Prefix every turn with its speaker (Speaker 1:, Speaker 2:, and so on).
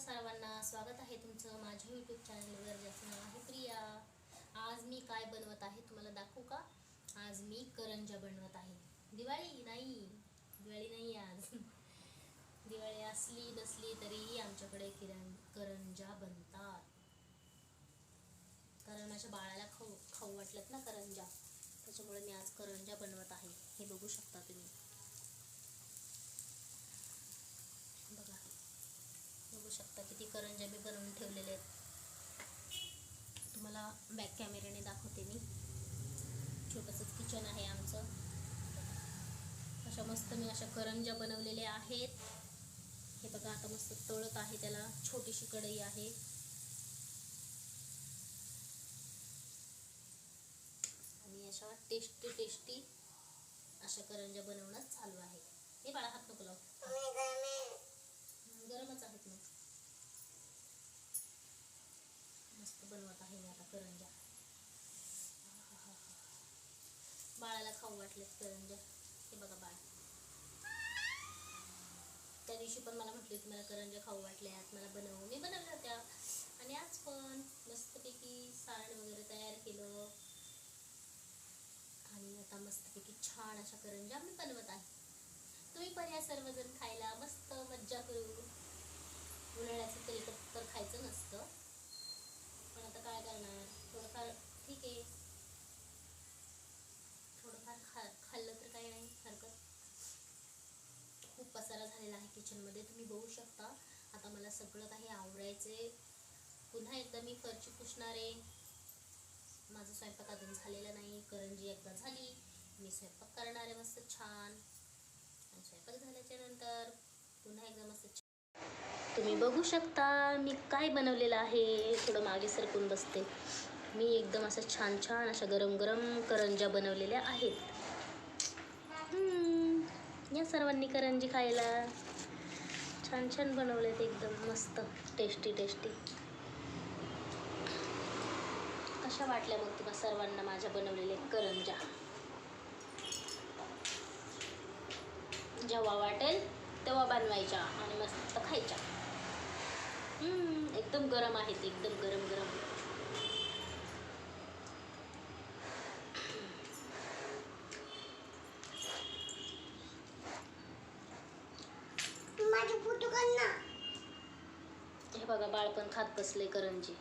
Speaker 1: सर्वांना स्वागत आहे तुमचं माझ्या यूट्यूब चॅनलवर ज्याचं नाव आहे प्रिया. आज मी काय बनवत आहे तुम्हाला दाखवू का? आज मी करंजा बनवत आहे. दिवाळी नाही दिवाळी नाही आज. दिवाळी असली नसली तरीही आमच्याकडे किरण करंजा बनतात. कारण माझ्या बाळाला खाऊ खाऊ वाटल्यात ना करंजा. त्याच्यामुळे मी आज करंजा बनवत आहे. हे बघू शकता तुम्ही बघा बघू शकता किती करंजा मी बनवून ठेवलेले आहेत. तुम्हाला बॅक कॅमेऱ्याने दाखवते मी. छोटंसंच किचन आहे आमचं. अशा मस्त मी अशा करंजा बनवलेल्या आहेत. हे बघा आता मस्त तळत आहे त्याला. छोटीशी कढई आहे. आणि अशा टेस्टी टेस्टी अशा करंजा बनवणं चालू आहे. हे बाळा हात नको लावू गरमच आहेत मग मस्त बनवत आहे मी आता करंजा. बाळाला खाऊ वाटलेत करंजा. हे बघा बाळ. त्या दिवशी पण मला म्हटले की मला करंजा खाऊ वाटल्यात मला बनवू. मी बनवल्या होत्या. आणि आज पण मस्तपैकी सारण वगैरे तयार केलं. आणि आता मस्तपैकी छान अशा करंजा मी बनवत आहे. तुम्ही पण या सर्वजण खायला मस्त मज्जा करू उन्हाळ्याचं तरी तर तर खायचं नसतं पण आता काय करणार थोडंफार ठीक आहे. थोडंफार खा खाल्लं तर काही नाही हरकत. खूप पसारा झालेला आहे किचनमध्ये तुम्ही बघू शकता. आता मला सगळं काही आवरायचे पुन्हा एकदा मी फरची पुसणार आहे. माझा स्वयंपाक अजून झालेला नाही करंजी एकदा झाली. मी स्वयंपाक करणार आहे मस्त छान. आणि स्वयंपाक झाल्याच्यानंतर पुन्हा एकदा मस्त छान तुम्ही बघू शकता मी काय बनवलेलं आहे. थोडं मागे सरकून बसते. मी एकदम असं छान छान अशा गरम गरम करंजा बनवलेल्या आहेत. या सर्वांनी करंजी खायला छान छान बनवलेत एकदम मस्त टेस्टी टेस्टी कशा वाटल्या मग तुम्हा सर्वांना माझ्या बनवलेल्या करंजा जेव्हा वाटेल तेव्हा बनवायच्या आणि मस्त खायच्या. एकदम गरम आहेत एकदम गरम गरम
Speaker 2: माझे फोटो काढ ना
Speaker 1: हे बघा बाळपण खात बसले करंजी